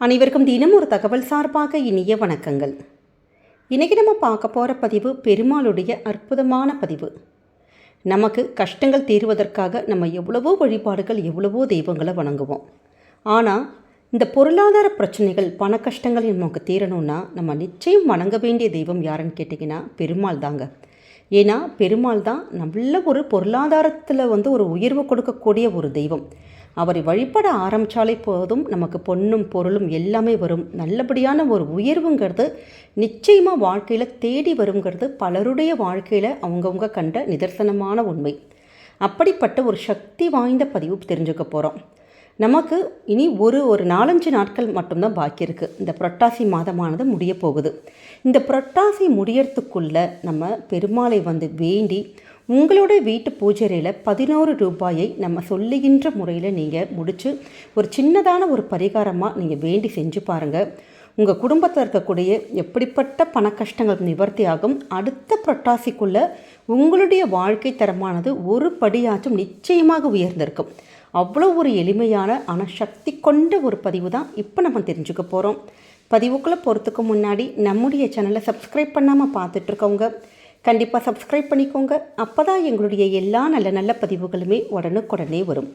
அனைவருக்கும் தினம் ஒரு தகவல் சார்பாக இனிய வணக்கங்கள். இன்றைக்கி நம்ம பார்க்க போகிற பதிவு பெருமாளுடைய அற்புதமான பதிவு. நமக்கு கஷ்டங்கள் தீர்வதற்காக நம்ம எவ்வளவோ வழிபாடுகள் எவ்வளவோ தெய்வங்களை வணங்குவோம். ஆனால் இந்த பொருளாதார பிரச்சனைகள் பண கஷ்டங்கள் நமக்கு தீரணும்னா நம்ம நிச்சயம் வணங்க வேண்டிய தெய்வம் யாருன்னு கேட்டிங்கன்னா பெருமாள் தாங்க. ஏன்னா பெருமாள் தான் நல்ல ஒரு பொருளாதாரத்தில் வந்து ஒரு உயர்வு கொடுக்கக்கூடிய ஒரு தெய்வம். அவரை வழிபட ஆரம்பித்தாலே போதும். நமக்கு பொண்ணும் பொருளும் எல்லாமே வரும். நல்லபடியான ஒரு உயர்வுங்கிறது நிச்சயமாக வாழ்க்கையில் தேடி வருங்கிறது பலருடைய வாழ்க்கையில் அவங்கவுங்க கண்ட நிதர்சனமான உண்மை. அப்படிப்பட்ட ஒரு சக்தி வாய்ந்த பதிவு தெரிஞ்சுக்க போகிறோம் நமக்கு இனி ஒரு ஒரு நாலஞ்சு நாட்கள் மட்டும்தான் பாக்கி இருக்குது இந்த புரட்டாசி மாதமானது முடிய போகுது. இந்த புரட்டாசி முடியறதுக்குள்ளே நம்ம பெருமாளை வந்து வேண்டி உங்களோட வீட்டு பூஜைறையில் பதினோரு ரூபாயை நம்ம சொல்லுகின்ற முறையில் நீங்கள் முடித்து ஒரு சின்னதான ஒரு பரிகாரமாக நீங்கள் வேண்டி செஞ்சு பாருங்கள் உங்கள் குடும்பத்தில் இருக்கக்கூடிய எப்படிப்பட்ட பண கஷ்டங்கள் நிவர்த்தியாகும் அடுத்த புரட்டாசிக்குள்ளே உங்களுடைய வாழ்க்கை தரமானது ஒரு படியாச்சும் நிச்சயமாக உயர்ந்திருக்கும். அவ்வளோ ஒரு எளிமையான ஆனால் சக்தி கொண்ட ஒரு பதிவு தான் இப்போ நம்ம தெரிஞ்சுக்க போகிறோம் பதிவுக்குள்ளே போகிறதுக்கு முன்னாடி நம்முடைய சேனலை சப்ஸ்கிரைப் பண்ணாமல் பார்த்துட்ருக்கவங்க கண்டிப்பாக சப்ஸ்கிரைப் பண்ணிக்கோங்க. அப்போ தான் எங்களுடைய எல்லா நல்ல நல்ல பதிவுகளுமே உடனுக்குடனே வரும்.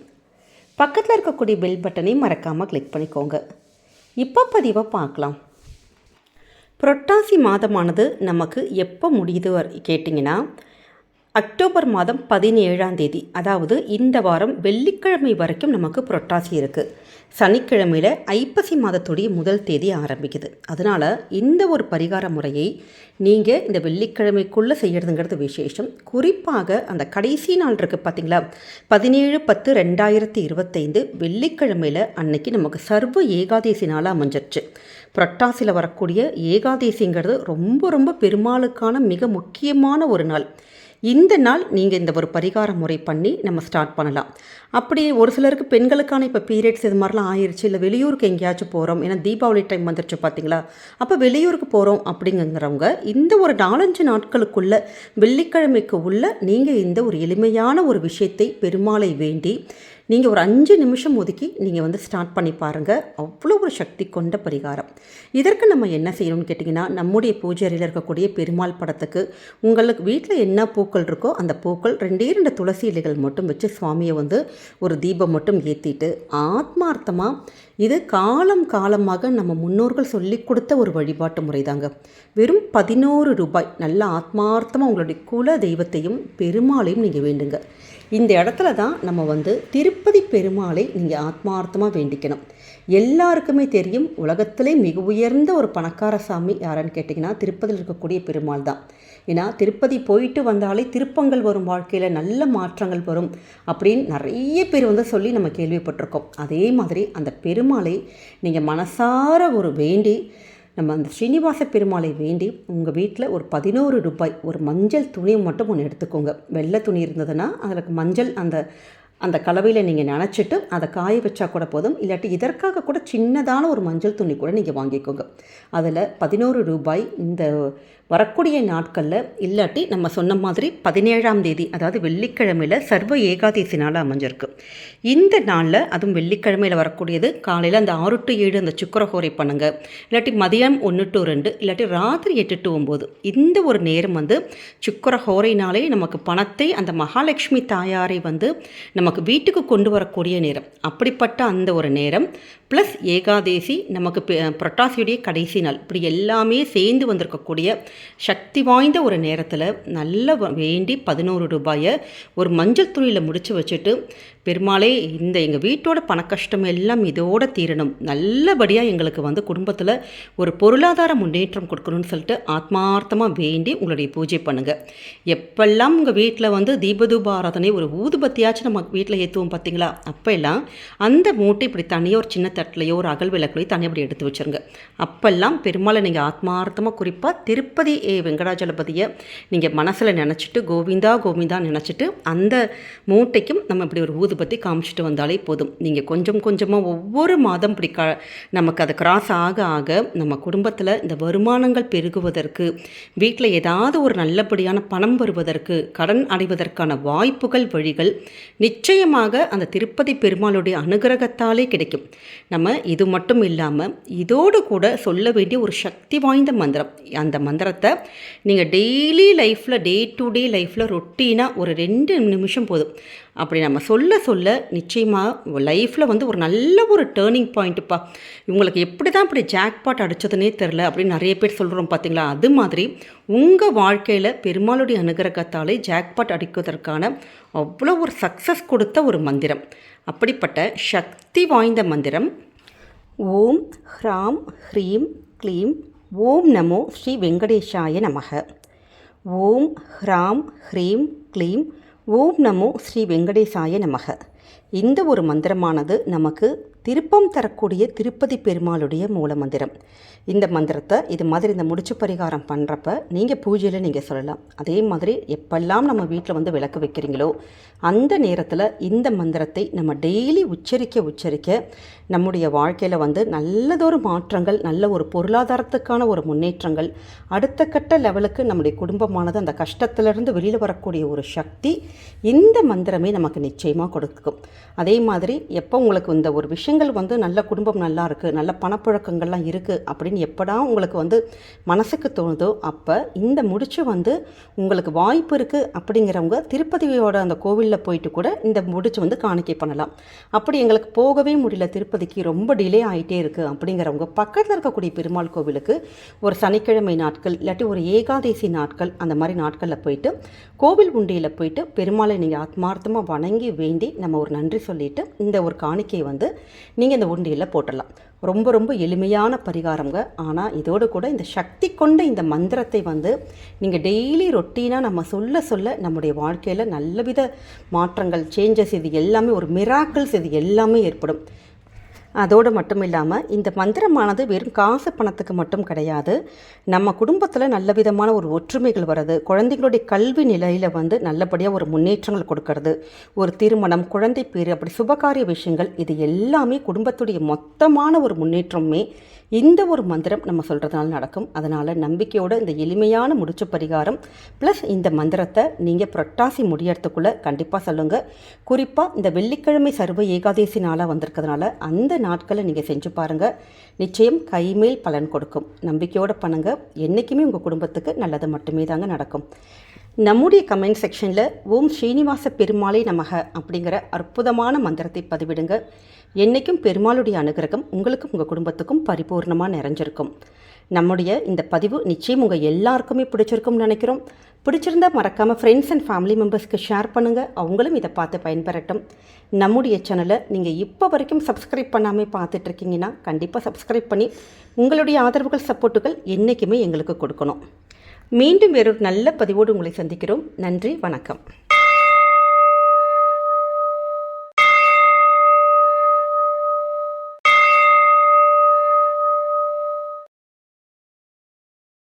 பக்கத்தில் இருக்கக்கூடிய பெல் பட்டனை மறக்காமல் கிளிக் பண்ணிக்கோங்க. இப்போ பதிவை பார்க்கலாம். புரட்டாசி மாதமானது நமக்கு எப்போ முடியுது கேட்டிங்கன்னா அக்டோபர் மாதம் பதினேழாம் தேதி. அதாவது இந்த வாரம் வெள்ளிக்கிழமை வரைக்கும் நமக்கு புரட்டாசி இருக்குது சனிக்கிழமையில் ஐப்பசி மாதத்துடைய முதல் தேதி ஆரம்பிக்குது. அதனால் இந்த ஒரு பரிகார முறையை நீங்கள் இந்த வெள்ளிக்கிழமைக்குள்ளே செய்கிறதுங்கிறது விசேஷம். குறிப்பாக அந்த கடைசி நாள் இருக்குது பார்த்தீங்களா பதினேழு பத்து ரெண்டாயிரத்தி இருபத்தைந்து வெள்ளிக்கிழமையில் அன்னைக்கு நமக்கு சர்வ ஏகாதேசி நாளாக அமைஞ்சிருச்சு. புரட்டாசியில் வரக்கூடிய ஏகாதேசிங்கிறது ரொம்ப ரொம்ப பெருமாளுக்கான மிக முக்கியமான ஒரு நாள். இந்த நாள் நீங்கள் இந்த ஒரு பரிகார முறை பண்ணி நம்ம ஸ்டார்ட் பண்ணலாம். அப்படி ஒரு சிலருக்கு பெண்களுக்கான இப்போ பீரியட்ஸ் இது மாதிரிலாம் ஆயிடுச்சு இல்லை வெளியூருக்கு எங்கேயாச்சும் போகிறோம் ஏன்னா தீபாவளி டைம் வந்துருச்சு பார்த்தீங்களா அப்போ வெளியூருக்கு போகிறோம் அப்படிங்கிறவங்க இந்த ஒரு நாலஞ்சு நாட்களுக்குள்ள வெள்ளிக்கிழமைக்கு உள்ள நீங்கள் இந்த ஒரு எளிமையான ஒரு விஷயத்தை பெருமாளை வேண்டி நீங்கள் ஒரு அஞ்சு நிமிஷம் ஒதுக்கி நீங்கள் வந்து ஸ்டார்ட் பண்ணி பாருங்கள் அவ்வளோ ஒரு சக்தி கொண்ட பரிகாரம். இதற்கு நம்ம என்ன செய்யணும்னு கேட்டிங்கன்னா நம்முடைய பூஜை அறையில் இருக்கக்கூடிய பெருமாள் படத்துக்கு உங்களுக்கு வீட்டில் என்ன பூக்கள் இருக்கோ அந்த பூக்கள் ரெண்டே ரெண்டு துளசி இலைகள் மட்டும் வச்சு சுவாமியை வந்து ஒரு தீபம் மட்டும் ஏற்றிட்டு ஆத்மார்த்தமாக இது காலம் காலமாக நம்ம முன்னோர்கள் சொல்லி கொடுத்த ஒரு வழிபாட்டு முறை தாங்க வெறும் பதினோரு ரூபாய் நல்ல ஆத்மார்த்தமாக உங்களுடைய குல தெய்வத்தையும் பெருமாளையும் நீங்கள் வேண்டுங்க. இந்த இடத்துல தான் நம்ம வந்து திருப்பதி பெருமாளை நீங்கள் ஆத்மார்த்தமாக வேண்டிக்கணும். எல்லாருக்குமே தெரியும் உலகத்திலே மிக உயர்ந்த ஒரு பணக்கார சாமி யாருன்னு கேட்டிங்கன்னா திருப்பதியில் இருக்கக்கூடிய பெருமாள் தான். ஏன்னா திருப்பதி போயிட்டு வந்தாலே திருப்பங்கள் வரும் வாழ்க்கையில் நல்ல மாற்றங்கள் வரும் அப்படின்னு நிறைய பேர் வந்து சொல்லி நம்ம கேள்விப்பட்டிருக்கோம். அதே மாதிரி அந்த பெருமாளை நீங்கள் மனசார ஒரு வேண்டி நம்ம அந்த ஸ்ரீனிவாச பெருமாளை வேண்டி உங்கள் வீட்டில் ஒரு பதினோரு ரூபாய் ஒரு மஞ்சள் துணியை மட்டும் ஒன்று எடுத்துக்கோங்க. வெள்ளை துணி இருந்ததுன்னா அதில் மஞ்சள் அந்த அந்த கலவையில் நீங்கள் நினச்சிட்டு அதை காய வச்சா கூட போதும். இல்லாட்டி இதற்காக கூட சின்னதான ஒரு மஞ்சள் துணி கூட நீங்கள் வாங்கிக்கோங்க. அதில் பதினோரு ரூபாய் இந்த வரக்கூடிய நாட்களில் இல்லாட்டி நம்ம சொன்ன மாதிரி பதினேழாம் தேதி அதாவது வெள்ளிக்கிழமையில் சர்வ ஏகாதசி நாள் அமைஞ்சிருக்கு. இந்த நாளில் அதுவும் வெள்ளிக்கிழமையில் வரக்கூடியது காலையில் அந்த ஆறு டு ஏழு அந்த சுக்கரஹோரை பண்ணுங்கள் இல்லாட்டி மதியம் ஒன்று டு ரெண்டு இல்லாட்டி ராத்திரி எட்டு டு ஒம்பது. இந்த ஒரு நேரம் வந்து சுக்கரஹோரைனாலே நமக்கு பணத்தை அந்த மகாலட்சுமி தாயாரை வந்து நம்ம நமக்கு வீட்டுக்கு கொண்டு வரக்கூடிய நேரம். அப்படிப்பட்ட அந்த ஒரு நேரம் ப்ளஸ் ஏகாதேசி நமக்கு புரட்டாசியுடைய கடைசி நாள். இப்படி எல்லாமே சேர்ந்து வந்திருக்கக்கூடிய சக்தி வாய்ந்த ஒரு நேரத்தில் நல்ல வேண்டி பதினோரு ரூபாயை ஒரு மஞ்சள் துணியில் முடித்து வச்சுட்டு பெருமாளே இந்த எங்கள் வீட்டோட பண கஷ்டம் எல்லாம் இதோட தீரணும். நல்லபடியாக எங்களுக்கு வந்து குடும்பத்தில் ஒரு பொருளாதார முன்னேற்றம் கொடுக்கணும்னு சொல்லிட்டு ஆத்மார்த்தமாக வேண்டி உங்களுடைய பூஜை பண்ணுங்கள் எப்பெல்லாம் உங்கள் வீட்டில் வந்து தீபதூப ஆராதனை ஒரு ஊதுபத்தியாச்சும் நம்ம வீட்டில் ஏற்றுவோம் பார்த்தீங்களா அப்போ எல்லாம் அந்த மூட்டை இப்படி தனியாக ஒரு சின்ன தட்டிலையோ ஒரு அகல் விளக்குலையோ தனிப்படி எடுத்து வச்சுருங்க. அப்போல்லாம் பெருமாளை நீங்கள் ஆத்மார்த்தமாக குறிப்பாக திருப்பதி ஏ வெங்கடாஜலபதியை நீங்கள் மனசில் நினச்சிட்டு கோவிந்தா கோவிந்தா நினச்சிட்டு அந்த மூட்டைக்கும் நம்ம இப்படி ஒரு ஊதுபத்தி காமிச்சிட்டு வந்தாலே போதும். நீங்கள் கொஞ்சம் கொஞ்சமாக ஒவ்வொரு மாதம் இப்படி க நமக்கு அதை கிராஸ் ஆக ஆக நம்ம குடும்பத்தில் இந்த வருமானங்கள் பெருகுவதற்கு வீட்டில் ஏதாவது ஒரு நல்லபடியான பணம் வருவதற்கு கடன் அடைவதற்கான வாய்ப்புகள் வழிகள் நிச்சயமாக அந்த திருப்பதி பெருமாளுடைய அனுகிரகத்தாலே கிடைக்கும். நம்ம இது மட்டும் இல்லாமல் இதோடு கூட சொல்ல வேண்டிய ஒரு சக்தி வாய்ந்த மந்திரம். அந்த மந்திரத்தை நீங்கள் டெய்லி லைஃப்பில் டே டு டே லைஃப்பில் ரொட்டீனாக ஒரு ரெண்டு நிமிஷம் போதும். அப்படி நம்ம சொல்ல சொல்ல நிச்சயமாக லைஃப்பில் வந்து ஒரு நல்ல ஒரு டேர்னிங் பாயிண்ட்டுப்பா இவங்களுக்கு எப்படி தான் இப்படி ஜாக்பாட் அடித்ததுனே தெரில அப்படின்னு நிறைய பேர் சொல்கிறோம் பார்த்தீங்களா அது மாதிரி உங்கள் வாழ்க்கையில் பெருமாளுடைய அனுகிரகத்தாலே ஜாக்பாட் அடிப்பதற்கான அவ்வளோ ஒரு சக்ஸஸ் கொடுத்த ஒரு மந்திரம். அப்படிப்பட்ட சக்தி வாய்ந்த மந்திரம். ஓம் ஹ்ராம் ஹ்ரீம் க்ளீம். ஓம் நமோ ஸ்ரீ வெங்கடேஷாய நமக. ஓம் ஹ்ராம் ஹ்ரீம் க்ளீம். ஓம் நமோ ஸ்ரீ வெங்கடேசாய நமக. இந்த ஒரு மந்திரமானது நமக்கு திருப்பம் தரக்கூடிய திருப்பதி பெருமாளுடைய மூல மந்திரம். இந்த மந்திரத்தை இது மாதிரி இந்த முடிச்சு பரிகாரம் பண்ணுறப்ப நீங்கள் பூஜையில் நீங்கள் சொல்லலாம். அதே மாதிரி எப்பெல்லாம் நம்ம வீட்டில் வந்து விளக்கு வைக்கிறீங்களோ அந்த நேரத்தில் இந்த மந்திரத்தை நம்ம டெய்லி உச்சரிக்க உச்சரிக்க நம்முடைய வாழ்க்கையில் வந்து நல்லதொரு மாற்றங்கள் நல்ல ஒரு பொருளாதாரத்துக்கான ஒரு முன்னேற்றங்கள் அடுத்த கட்ட லெவலுக்கு நம்முடைய குடும்பமானது அந்த கஷ்டத்திலிருந்து வெளியில் வரக்கூடிய ஒரு சக்தி இந்த மந்திரமே நமக்கு நிச்சயமாக கொடுக்கும். அதே மாதிரி எப்போ உங்களுக்கு இந்த ஒரு விஷயங்கள் வந்து நல்ல குடும்பம் நல்லா இருக்குது நல்ல பணப்புழக்கங்கள்லாம் இருக்குது அப்படின்னு எப்படா உங்களுக்கு வந்து மனசுக்கு தோணுதோ அப்போ இந்த முடிச்சு வந்து உங்களுக்கு வாய்ப்பு இருக்குது அப்படிங்கிறவங்க திருப்பதியோட அந்த கோவிலில் போயிட்டு கூட இந்த முடிச்சு வந்து காணிக்கை பண்ணலாம். அப்படி எங்களுக்கு போகவே முடியல திருப்பதிக்கு ரொம்ப டிலே ஆகிட்டே இருக்குது அப்படிங்கிறவங்க பக்கத்தில் இருக்கக்கூடிய பெருமாள் கோவிலுக்கு ஒரு சனிக்கிழமை நாட்கள் இல்லாட்டி ஒரு ஏகாதசி நாட்கள் அந்த மாதிரி நாட்களில் போயிட்டு கோவில் உண்டியில் போயிட்டு பெருமாளை நீங்கள் ஆத்மார்த்தமாக வணங்கி வேண்டி நம்ம ஒரு நன்றி சொல்லிவிட்டு இந்த ஒரு காணிக்கையை வந்து நீங்கள் இந்த உண்டியில் போட்டுடலாம். ரொம்ப ரொம்ப எளிமையான பரிகாரங்க ஆனால் இதோடு கூட இந்த சக்தி கொண்ட இந்த மந்திரத்தை வந்து நீங்கள் டெய்லி ரொட்டீனாக நம்ம சொல்ல சொல்ல நம்முடைய வாழ்க்கையில் நல்லவித மாற்றங்கள் சேஞ்சஸ் இது எல்லாமே ஒரு மிராக்கிள்ஸ் இது எல்லாமே ஏற்படும். அதோடு மட்டும் இல்லாமல் இந்த மந்திரமானது வெறும் காசு பணத்துக்கு மட்டும் கிடையாது. நம்ம குடும்பத்தில் நல்ல விதமான ஒரு ஒற்றுமைகள் வர்றது குழந்தைகளுடைய கல்வி நிலையில் வந்து நல்லபடியாக ஒரு முன்னேற்றங்கள் கொடுக்கறது ஒரு திருமணம் குழந்தை பேர் அப்படி சுபகாரிய விஷயங்கள் இது எல்லாமே குடும்பத்துடைய மொத்தமான ஒரு முன்னேற்றமே இந்த ஒரு மந்திரம் நம்ம சொல்கிறதுனால நடக்கும். அதனால் நம்பிக்கையோட இந்த எளிமையான முடிச்ச பரிகாரம் ப்ளஸ் இந்த மந்திரத்தை நீங்கள் புரட்டாசி முடியறதுக்குள்ளே கண்டிப்பாக சொல்லுங்கள் குறிப்பாக இந்த வெள்ளிக்கிழமை சர்வ ஏகாதசி நாளாக வந்திருக்கிறதுனால அந்த நாட்களை நீங்கள் செஞ்சு பாருங்கள் நிச்சயம் கைமேல் பலன் கொடுக்கும். நம்பிக்கையோடு பண்ணுங்கள் என்றைக்குமே உங்கள் குடும்பத்துக்கு நல்லது மட்டுமே தாங்க நடக்கும். நம்முடைய கமெண்ட் செக்ஷனில் ஓம் ஸ்ரீனிவாச பெருமாளை நமக அப்படிங்கிற அற்புதமான மந்திரத்தை பதிவிடுங்க. என்றைக்கும் பெருமாளுடைய அனுகிரகம் உங்களுக்கும் உங்கள் குடும்பத்துக்கும் பரிபூர்ணமாக நிறைஞ்சிருக்கும். நம்முடைய இந்த பதிவு நிச்சயம் உங்கள் எல்லாருக்குமே பிடிச்சிருக்கும்னு நினைக்கிறோம். பிடிச்சிருந்தால் மறக்காமல் ஃப்ரெண்ட்ஸ் அண்ட் ஃபேமிலி மெம்பர்ஸ்க்கு ஷேர் பண்ணுங்கள் அவங்களும் இதை பார்த்து பயன்பெறட்டும். நம்முடைய சேனலை நீங்கள் இப்போ வரைக்கும் சப்ஸ்கிரைப் பண்ணாமல் பார்த்துட்ருக்கீங்கன்னா கண்டிப்பாக சப்ஸ்கிரைப் பண்ணி உங்களுடைய ஆதரவுகள் சப்போர்ட்டுகள் என்றைக்குமே எங்களுக்கு கொடுக்கணும். மீண்டும் வேறொரு நல்ல பதிவோடு உங்களை சந்திக்கிறோம். நன்றி வணக்கம்.